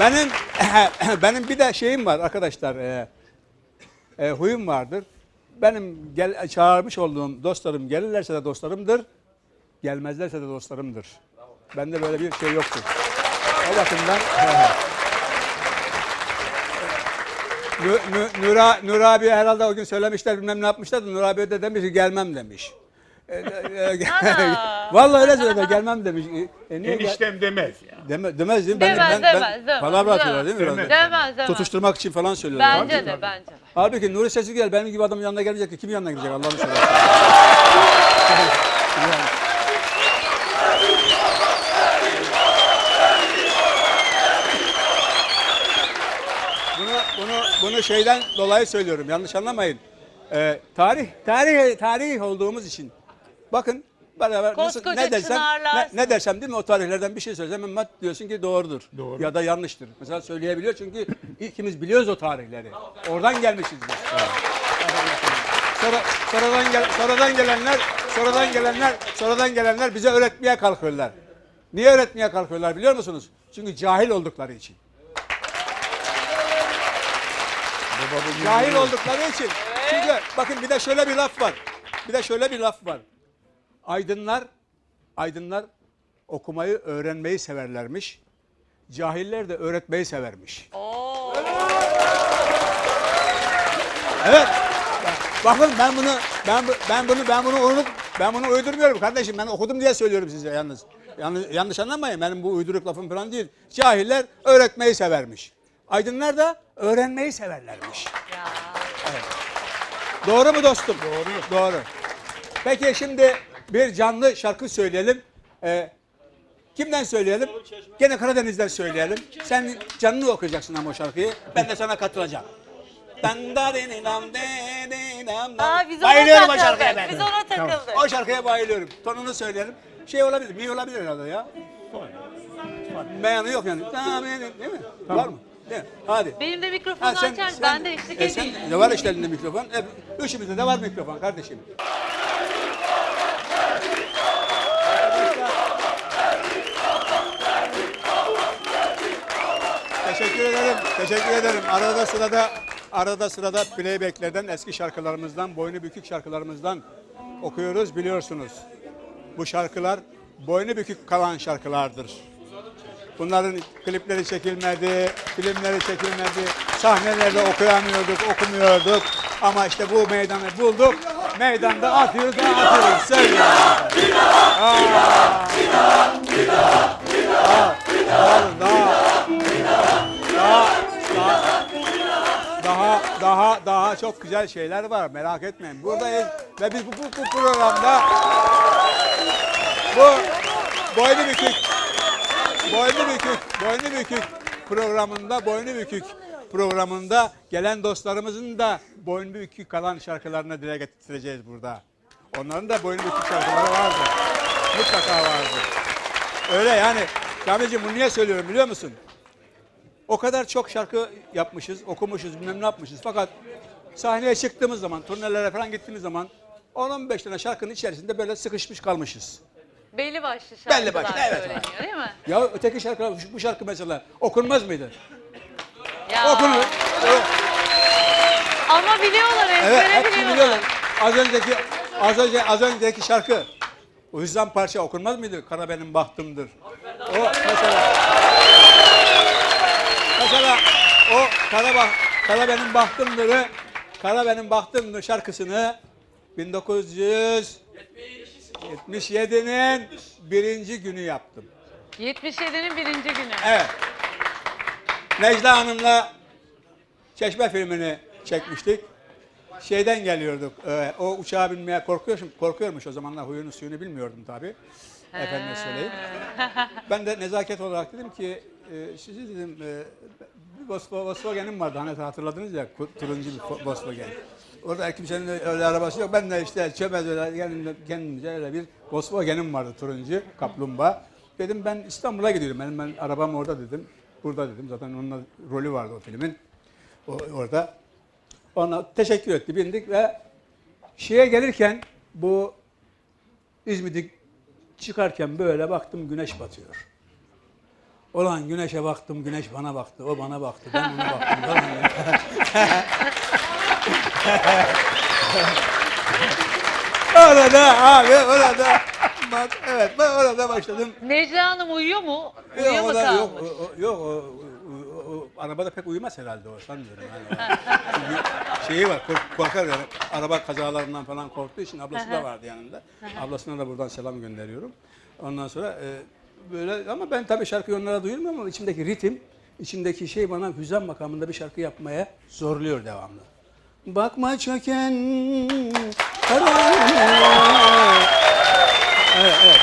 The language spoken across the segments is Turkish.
Benim benim bir de şeyim var arkadaşlar. E, e, huyum vardır. Benim gel, çağırmış olduğum dostlarım gelirlerse de dostlarımdır. Gelmezlerse de dostlarımdır. Bende böyle bir şey yoktur. O bakımdan Nü, Nü, Nur, Nur abi herhalde o gün söylemişler bilmem ne yapmışlar da Nur abi de demiş ki gelmem demiş. Ana. Vallahi öyle söyledi gelmem demiş. E, e, niye gel- Eniştem demez ya. Deme, demez değil mi? Demez, demez, demez. Palavra atıyorlar değil mi? Demez. biraz? Demez demez. Tutuşturmak için falan söylüyorlar. Bence Halbuki- de bence de. Halbuki Nuri gel benim gibi adamın yanına gelecek ki kimin yanına gidecek Allah'ını seversen. bunu, bunu, bunu şeyden dolayı söylüyorum yanlış anlamayın. Ee, tarih, tarih, tarih olduğumuz için. Bakın beraber nasıl, Koskoca ne dersem çınarlar. ne, ne dersem değil mi o tarihlerden bir şey söylesem hemen diyorsun ki doğrudur. Doğru. Ya da yanlıştır. Mesela söyleyebiliyor çünkü ikimiz biliyoruz o tarihleri. Oradan gelmişiz biz. Sonra, sonradan, gel, sonradan gelenler, sonradan gelenler, sonradan gelenler bize öğretmeye kalkıyorlar. Niye öğretmeye kalkıyorlar biliyor musunuz? Çünkü cahil oldukları için. Cahil oldukları için. Çünkü bakın bir de şöyle bir laf var. Bir de şöyle bir laf var. Aydınlar, aydınlar okumayı, öğrenmeyi severlermiş. Cahiller de öğretmeyi severmiş. Oo. Evet. Bakın ben bunu ben ben bunu ben bunu uyduruk ben bunu uydurmuyorum kardeşim. Ben okudum diye söylüyorum size yalnız. Yanlış, yanlış anlamayın. Benim bu uyduruk lafım falan değil. Cahiller öğretmeyi severmiş. Aydınlar da öğrenmeyi severlermiş. Ya. Doğru mu dostum? Doğru. Doğru. Peki şimdi bir canlı şarkı söyleyelim. Ee, kimden söyleyelim? Gene Karadeniz'den söyleyelim. Sen canlı okuyacaksın ama o şarkıyı. Ben de sana katılacağım. Aa biz ona Bayılıyorum o şarkıya takıldık. ben. Biz ona takıldık. O şarkıya bayılıyorum. Tonunu söyleyelim. Şey olabilir, mi olabilir herhalde ya. Beyanı yok yani. Tamam, Değil mi? Var mı? Değil mi? Hadi. Benim de mikrofonu Ha, sen- açar. sen- ben de eşlik e, sen- edeyim. de var işte elinde mikrofon. E, üçümüzde de var mikrofon kardeşim. Ederim. Teşekkür ederim. Arada sırada arada sırada playbacklerden eski şarkılarımızdan, boynu bükük şarkılarımızdan okuyoruz biliyorsunuz. Bu şarkılar boynu bükük kalan şarkılardır. Bunların klipleri çekilmedi, filmleri çekilmedi, sahnelerde okuyamıyorduk, okumuyorduk. Ama işte bu meydanı bulduk, meydanda atıyoruz, atıyoruz. Söyle. Aa. Aa. Daha, daha, daha, daha, daha, çok güzel şeyler var. Merak etmeyin. Buradayız ve biz bu, bu, bu programda bu boynu bükük Boynu bükük, boynu bükük programında, boynu bükük programında gelen dostlarımızın da boynu bükük kalan şarkılarını dile getireceğiz burada. Onların da boynu bükük şarkıları vardı. Mutlaka vardı. Öyle yani. Kamilciğim bunu niye söylüyorum biliyor musun? O kadar çok şarkı yapmışız, okumuşuz, bilmem ne yapmışız. Fakat sahneye çıktığımız zaman, turnelere falan gittiğimiz zaman 10-15 tane şarkının içerisinde böyle sıkışmış kalmışız. Belli başlı Belli şarkılar başlı, evet. söyleniyor değil mi? Ya öteki şarkılar, şu- bu şarkı mesela okunmaz mıydı? Ya. Okunur. Ama biliyorlar Evet, ezbere hepsini biliyorlar. biliyorlar. Az önceki az önce az önceki şarkı o yüzden parça okunmaz mıydı? Kara benim bahtımdır. O mesela mesela o kara bah, kara benim bahtımdır'ı Kara benim bahtımdır şarkısını 1977'nin birinci günü yaptım. 77'nin birinci günü. Evet. Necla Hanım'la Çeşme filmini çekmiştik. Şeyden geliyorduk. e, o uçağa binmeye korkuyormuş, korkuyormuş o zamanlar huyunu suyunu bilmiyordum tabii. Efendime söyleyeyim. Ben de nezaket olarak dedim ki e, dedim e, bir Volkswagen- Volkswagen'im vardı hani hatırladınız ya turuncu bir Volkswagen. Orada kimsenin öyle arabası yok. Ben de işte çömez öyle kendimce, kendimce öyle bir Volkswagen'im vardı turuncu kaplumbağa. Dedim ben İstanbul'a gidiyorum. Benim ben arabam orada dedim. Burada dedim. Zaten onun rolü vardı o filmin. O, orada. Ona teşekkür etti. Bindik ve şeye gelirken bu İzmit'e çıkarken böyle baktım güneş batıyor. Ulan güneşe baktım, güneş bana baktı, o bana baktı, ben ona baktım falan. orada abi, orada. Bak, evet, ben orada başladım. Necla Hanım uyuyor mu? Yok, Uyuyor mu o da, yok, kalmış? o, o- yok o, o- o- arabada pek uyumaz herhalde o sanmıyorum. Yani. Çünkü şeyi var, kork- korkar yani. Araba kazalarından falan korktuğu için ablası da vardı yanında. Ablasına da buradan selam gönderiyorum. Ondan sonra e, böyle ama ben tabii şarkıyı onlara duyurmuyorum ama içimdeki ritim, içimdeki şey bana hüzan makamında bir şarkı yapmaya zorluyor devamlı. Bakma çöken karanlığa Evet, evet.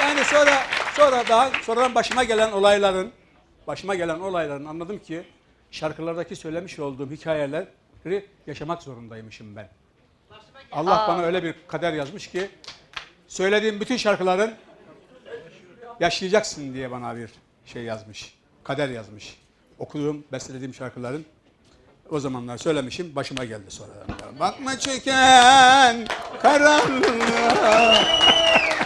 Yani sonra sonra daha sonradan başıma gelen olayların başıma gelen olayların anladım ki şarkılardaki söylemiş olduğum hikayeleri yaşamak zorundaymışım ben. Allah bana öyle bir kader yazmış ki söylediğim bütün şarkıların yaşayacaksın diye bana bir şey yazmış. Kader yazmış. Okuduğum, bestelediğim şarkıların o zamanlar söylemişim, başıma geldi sonradan. Bakma çöken karanlığa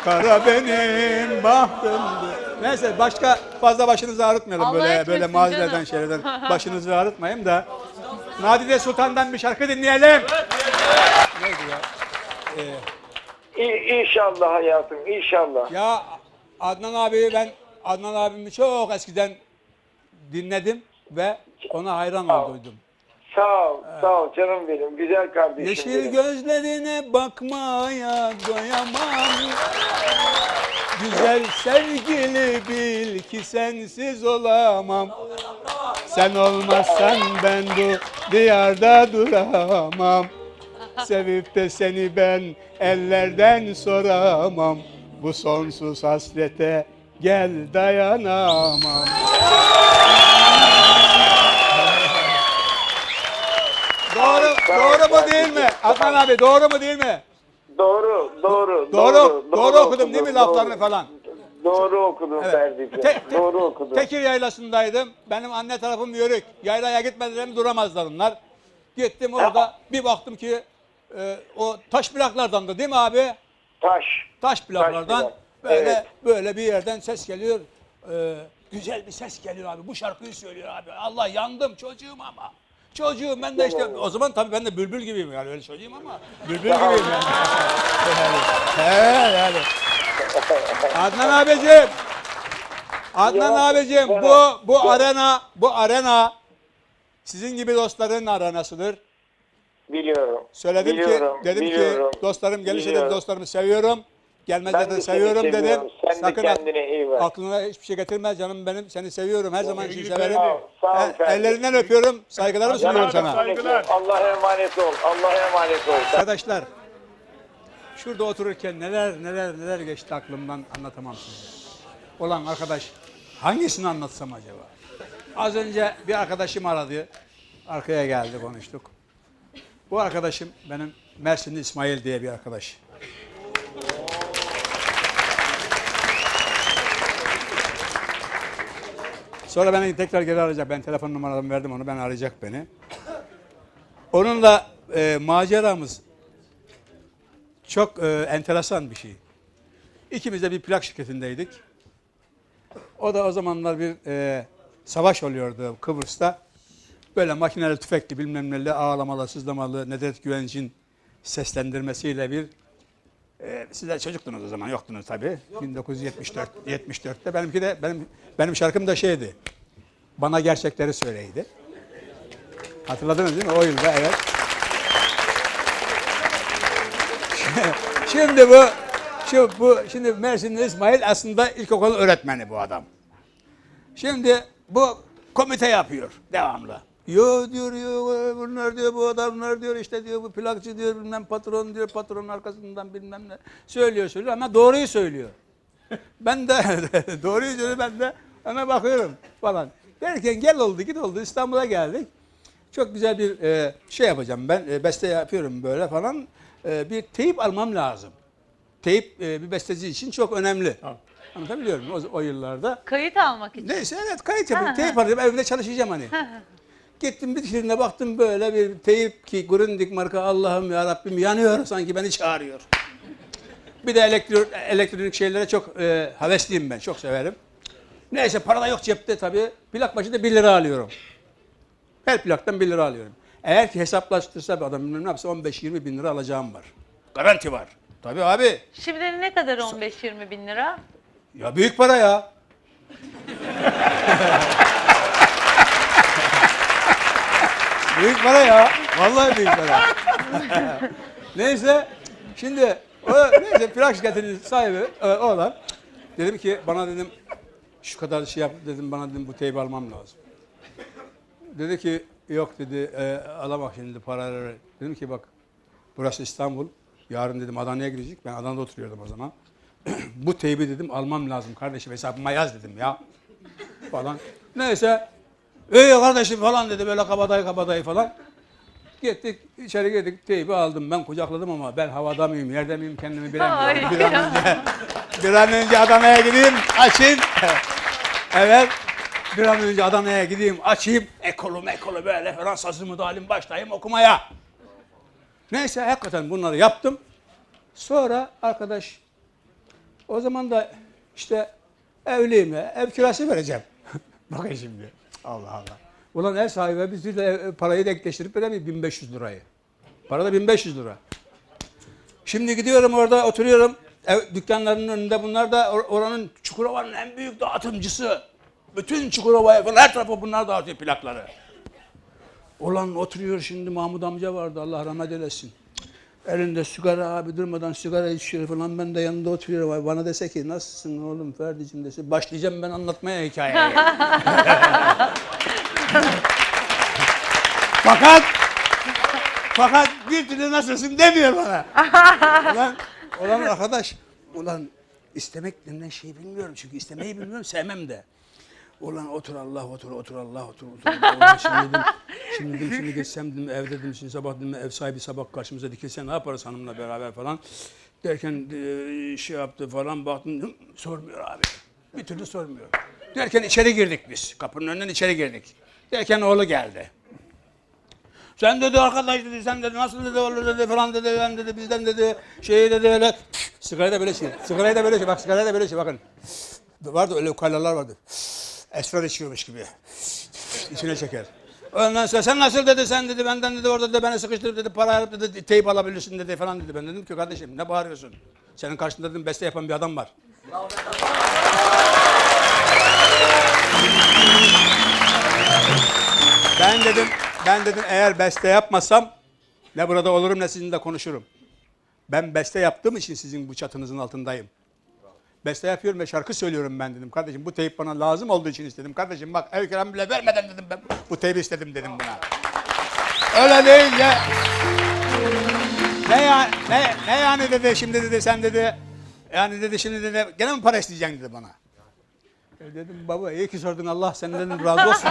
Kara benim bahtımdı. Neyse başka fazla başınızı ağrıtmayalım Allah böyle böyle mazilerden canım. şeylerden başınızı ağrıtmayın da. Nadide Sultan'dan bir şarkı dinleyelim. Neydi ya? İ- İnşallah hayatım, inşallah. Ya Adnan abi ben Adnan abimi çok eskiden dinledim ve ona hayran olduydum. Sağ ol, sağ ol canım benim, güzel kardeşim Yeşil benim. gözlerine bakmaya doyamam. Güzel sevgili bil ki sensiz olamam. Sen olmazsan ben bu diyarda duramam. Sevip de seni ben ellerden soramam. Bu sonsuz hasrete gel dayanamam. Doğru, doğru mu değil mi? Adnan abi doğru mu değil mi? Doğru, doğru, Doğru, doğru, okudum değil mi doğru. laflarını falan? Doğru okudun Evet. Ferdi'ciğim, Te- te- doğru okudun. Tekir yaylasındaydım. Benim anne tarafım yörük. Yaylaya gitmeden duramazlar onlar. Gittim orada bir baktım ki e, o taş plaklardan da değil mi abi? Taş. Taş plaklardan plak, böyle evet. böyle bir yerden ses geliyor. E, güzel bir ses geliyor abi. Bu şarkıyı söylüyor abi. Allah yandım çocuğum ama. Çocuğum ben de işte o zaman tabii ben de bülbül gibiyim yani öyle söyleyeyim ama bülbül gibiyim yani. He yani. Adnan abicim. Adnan Ya, abicim bu bu arena bu arena sizin gibi dostların arenasıdır. Biliyorum. Söyledim biliyorum, ki dedim biliyorum, ki dostlarım gelirse de biliyorum. dostlarımı seviyorum. Gelmezler Ben de de seviyorum dedim. Sen de Sakın kendine iyi bak. aklına hiçbir şey getirme canım benim. Seni seviyorum. Her zaman için severim. Sağ ol, sağ ol E- ellerinden öpüyorum. Saygılarımı sunuyorum sana. benim, Allah'a emanet ol, Allah'a emanet ol. Arkadaşlar şurada otururken neler neler neler geçti aklımdan anlatamam size. Olan arkadaş hangisini anlatsam acaba? Az önce bir arkadaşım aradı. Arkaya geldi konuştuk. Bu arkadaşım benim Mersinli İsmail diye bir arkadaş. Sonra beni tekrar geri arayacak. Ben telefon numaramı verdim onu. Ben arayacak beni. Onunla e, maceramız çok e, enteresan bir şey. İkimiz de bir plak şirketindeydik. O da o zamanlar bir e, savaş oluyordu Kıbrıs'ta. Böyle makineli tüfekli bilmem neli ağlamalı sızlamalı Nedret Güvenç'in seslendirmesiyle bir e, siz de çocuktunuz o zaman yoktunuz tabii. 1974 74'te benimki de benim benim şarkım da şeydi. Bana gerçekleri söyleydi. Hatırladınız değil mi? O yılda evet. Şimdi bu şu bu şimdi Mersinli İsmail aslında ilkokul öğretmeni bu adam. Şimdi bu komite yapıyor devamlı. Yo diyor yo bunlar diyor bu adamlar diyor işte diyor bu plakçı diyor bilmem patron diyor patronun arkasından bilmem ne söylüyor söylüyor ama doğruyu söylüyor. Ben de doğruyu söylüyor ben de ona bakıyorum falan. Derken gel oldu git oldu İstanbul'a geldik. Çok güzel bir e, şey yapacağım ben e, beste yapıyorum böyle falan. E, bir teyip almam lazım. Teyip e, bir besteci için çok önemli. Anlatabiliyor muyum o, o yıllarda? Kayıt almak için. Neyse evet kayıt yapayım. Ha, Teyip ha. arayayım evde çalışacağım hani. Gittim bir şirine baktım böyle bir teyip ki Grundig marka Allah'ım ya Rabbim yanıyor sanki beni çağırıyor. Bir de elektro, elektronik şeylere çok e, hevesliyim ben çok severim. Neyse para da yok cepte tabii. Plak başında 1 lira alıyorum. Her plaktan 1 lira alıyorum. Eğer ki hesaplaştırsa bir adam bilmem ne yapsa 15-20 bin lira alacağım var. Garanti var. Tabii abi. Şimdi ne kadar 15-20 bin lira? Ya büyük para ya. büyük para ya. Vallahi büyük para. neyse şimdi o neyse plak şirketinin sahibi e, oğlan dedim ki bana dedim şu kadar şey yap dedim bana dedim bu teybi almam lazım. Dedi ki yok dedi e, alamak şimdi paraları. Dedim ki bak burası İstanbul. Yarın dedim Adana'ya gidecek. Ben Adana'da oturuyordum o zaman. bu teybi dedim almam lazım kardeşim hesabıma yaz dedim ya. Falan. Neyse. İyi kardeşim falan dedi böyle kabadayı kabadayı falan. Gittik içeri girdik teybi aldım ben kucakladım ama ben havada mıyım yerde miyim kendimi bilemiyorum. Bir an önce, bir an önce Adana'ya gideyim açayım. evet. Bir an önce Adana'ya gideyim açayım. Ekolu mekolu böyle da alayım başlayayım okumaya. Neyse hakikaten bunları yaptım. Sonra arkadaş o zaman da işte evliyim ya, ev kirası vereceğim. Bakın şimdi. Allah Allah. Ulan ev sahibi biz de ev- parayı denkleştirip veremiyor 1500 lirayı. Para da 1500 lira. Şimdi gidiyorum orada oturuyorum. Ev, dükkanlarının önünde bunlar da or- oranın Çukurova'nın en büyük dağıtımcısı. Bütün Çukurova'ya falan her tarafa bunlar dağıtıyor plakları. Ulan oturuyor şimdi Mahmut amca vardı Allah rahmet eylesin. Elinde sigara abi durmadan sigara içiyor falan ben de yanında oturuyorum. Bana dese ki nasılsın oğlum Ferdi'cim dese başlayacağım ben anlatmaya hikayeyi. fakat fakat bir türlü nasılsın demiyor bana. ulan, ulan arkadaş ulan istemek denilen şeyi bilmiyorum çünkü istemeyi bilmiyorum sevmem de. Ulan otur Allah otur otur Allah otur otur. Şimdi dedim, şimdi dedim şimdi geçsem dedim ev dedim şimdi sabah dedim ev sahibi sabah karşımıza dikilse ne yaparız hanımla beraber falan. Derken e, şey yaptı falan baktım sormuyor abi. Bir türlü sormuyor. Derken içeri girdik biz. Kapının önünden içeri girdik. Derken oğlu geldi. Sen dedi arkadaş dedi sen dedi nasıl dedi olur dedi falan dedi ben dedi bizden dedi şey dedi öyle sigarayı da böyle şey sigarayı da böyle şey bak sigarayı da böyle şey bakın vardı öyle ukalalar vardı esrar içiyormuş gibi içine çeker. Ondan sonra sen nasıl dedi sen dedi benden dedi orada dedi beni sıkıştırıp dedi para alıp dedi teyip alabilirsin dedi falan dedi. Ben dedim ki kardeşim ne bağırıyorsun? Senin karşında dedim beste yapan bir adam var. Ben dedim, ben dedim eğer beste yapmasam ne burada olurum ne sizinle konuşurum. Ben beste yaptığım için sizin bu çatınızın altındayım. Beste yapıyorum ve şarkı söylüyorum ben dedim. Kardeşim bu teyip bana lazım olduğu için istedim. Kardeşim bak ev kiramı bile vermeden dedim ben bu teybi istedim dedim buna. Öyle değil ya. Ne, ya, ne, ne yani dedi şimdi dedi sen dedi. Yani dedi şimdi dedi gene mi para isteyeceksin dedi bana. E dedim baba iyi ki sordun Allah senden razı olsun.